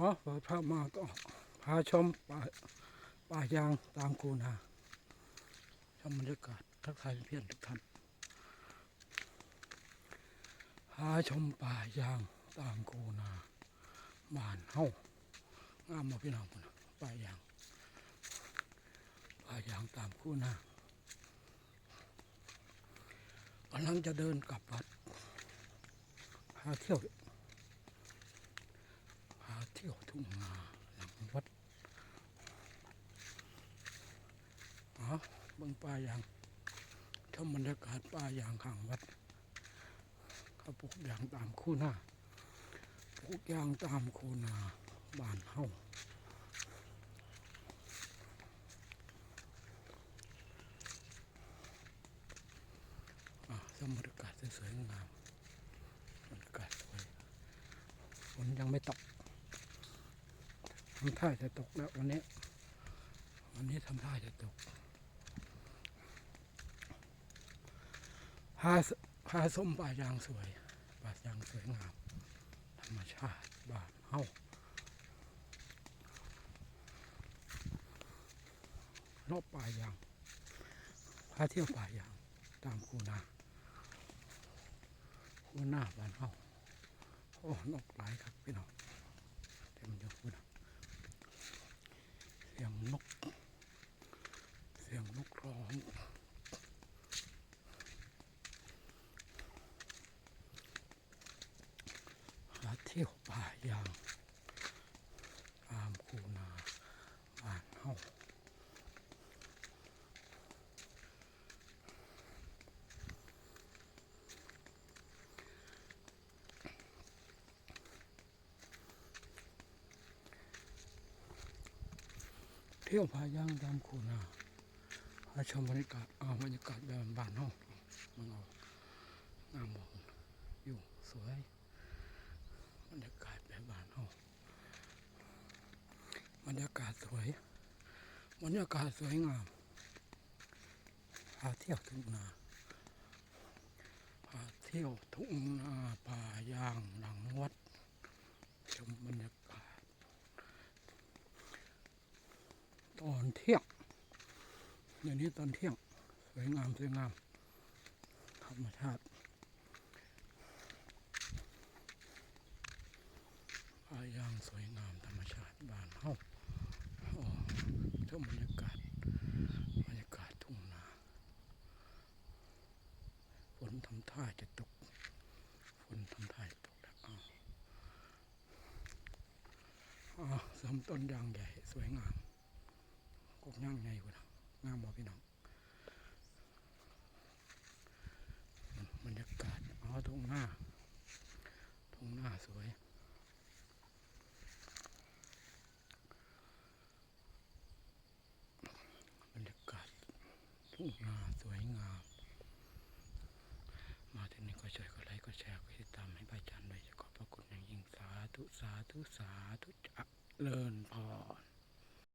อ๋อเปิดภาพมาก็พาชมป่าป่ายางตามคูนาชมบรรยากาศทักทายเพื่อนทุกท่านพาชมป่ายางตามคูนาบ้านเฮางามมาพี่น้องนะป่ายางป่ายางตามคูนากำลังจะเดินกลับวัดพาเที่ยว เที่ยวทุ่งนาหลังวัดอ๋อเบิ่งป่ายางชมบรรยากาศป่ายางข้างวัดเขาปลูกยางตามคู่หน้าปลูกยางตามคู่นาบ้านเฮาอะชมบรรยากาศสวยๆงามบรรยากาศสวยฝนยังไม่ตก ทำท่าจะตกแล้ววันนี้ วันนี้ทำท่าจะตก พาพาส้มป่ายางสวย ป่ายางสวยงาม ธรรมชาติบ้านเฮาเลาะป่ายาง พาเที่ยวป่ายาง ตามคูนาคูนาบ้านเฮาโอ้นกหลายครับพี่น้องเต็มยู่คูนา เสียงนก เสียง องหาเที่ยวป่ายางตามคูนาบ้านเฮาเที่ยวป่ายางตามคูนา พาชมบรรยากาศอ่าบรรยากาศแบบบ้านเฮามันเอางามบอกอยู่สวยบรรยากาศแบบบ้านเฮาบรรยากาศสวยบรรยากาศสวยงามพาเที่ยวทุ่งนาพาเที่ยวทุ่งนาป่าย่างหลังวัดชมบรรยากาศ ตอนเที่ยง เดี๋ยวนี้ตอนเที่ยง สวยงามสวยงามธรรมชาติป่ายางสวยงามธรรมชาติบ้านเฮาอ๋อชมบรรยากาศบรรยากาศทุ่งนาฝนทำท่าจะตกฝนทำท่าจะตกแล้วอ้าวอ้าวสมต้นยางใหญ่สวยงามกบย่างใหญ่กว่านะ งามบ่พี่น้องบรรยากาศอ๋อทุ่งหน้าทุ่งหน้าสวยบรรยากาศทุ่งนาสวยงาม มาที่นี่ก็ช่วยกดไลค์กดแชร์กดติดตามให้ใบจันทร์ด้วยขอบพระคุณอย่างยิ่งสาธุสาธุสาธุจะเลินพร